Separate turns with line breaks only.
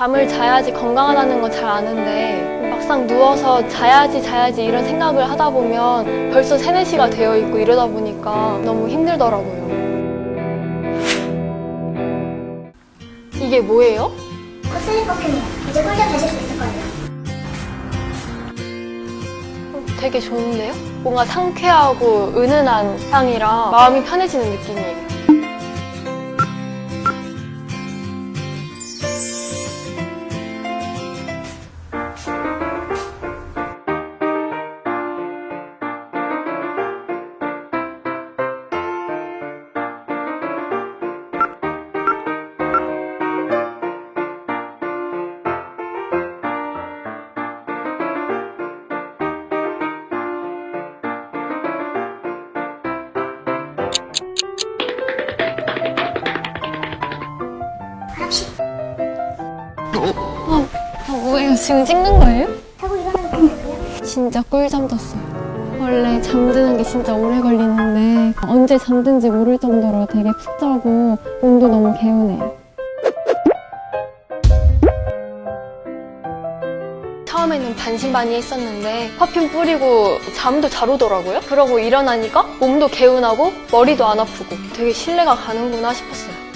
잠을 자야지 건강하다는 건 잘 아는데 막상 누워서 자야지 자야지 이런 생각을 하다 보면 벌써 3, 4시가 되어 있고 이러다 보니까 너무 힘들더라고요. 이게 뭐예요?
코스믹 퍼퓸이에요. 이제 꿀잠 자실 수 있을 거예요.
어, 되게 좋은데요? 뭔가 상쾌하고 은은한 향이라 마음이 편해지는 느낌이에요.
하나씩
아, 뭐예요? 지금 찍는 거예요?
하고 일어나는 거거든요.
진짜 꿀잠 잤어요. 원래 잠드는 게 진짜 오래 걸리는데 언제 잠든지 모를 정도로 되게 푹 자고 몸도 너무 개운해요. 처음에는 반신반의 했었는데 퍼퓸 뿌리고 잠도 잘 오더라고요. 그러고 일어나니까 몸도 개운하고 머리도 안 아프고 되게 신뢰가 가는구나 싶었어요.